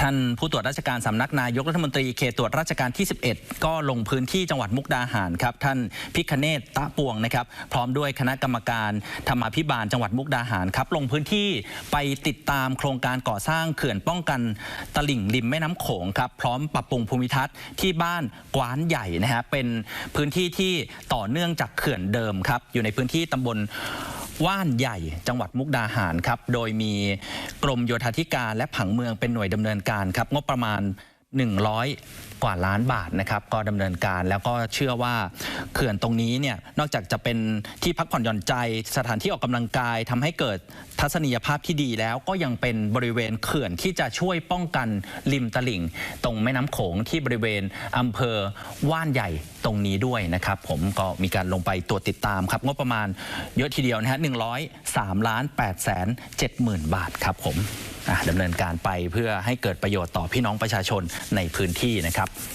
ท่านผู้ตรวจราชการสำนักนายกรัฐมนตรีเขตตรวจราชการที่ 11 ก็ลงพื้นที่จังหวัดมุกดาหารครับท่านพิคเนตตะปวงนะครับพร้อมด้วยคณะกรรมการธรรมาภิบาลจังหวัดมุกดาหารครับลงพื้นที่ไปติดตามโครงการก่อสร้างเขื่อนป้องกันตลิ่งริมแม่น้ำโขงครับพร้อมปรับปรุงภูมิทัศน์ที่บ้านกวานใหญ่นะฮะเป็นพื้นที่ที่ต่อเนื่องจากเขื่อนเดิมครับอยู่ในพื้นที่ตำบล ว่านใหญ่จังหวัดมุกดาหารครับ โดยมีกรมโยธาธิการและผังเมืองเป็นหน่วยดำเนินการครับ งบประมาณ 100 กว่าล้านบาทนะครับก็ดำเนินการแล้วก็เชื่อว่าเขื่อนตรงนี้เนี่ยนอกจากจะเป็นที่พักผ่อนหย่อนใจ สถานที่ออกกำลังกายทำให้เกิดทัศนียภาพที่ดีแล้วก็ยังเป็นบริเวณเขื่อนที่จะช่วยป้องกันริมตลิ่ง ตรงแม่น้ำโขงที่บริเวณอำเภอว่านใหญ่ ตรงนี้ด้วยนะครับ ผมก็มีการลงไปตรวจติดตามครับ งบประมาณเยอะทีเดียวนะฮะ103ล้าน8แสน7หมื่นบาทครับผมดำเนินการไปเพื่อให้เกิดประโยชน์ต่อพี่น้องประชาชนในพื้นที่นะครับ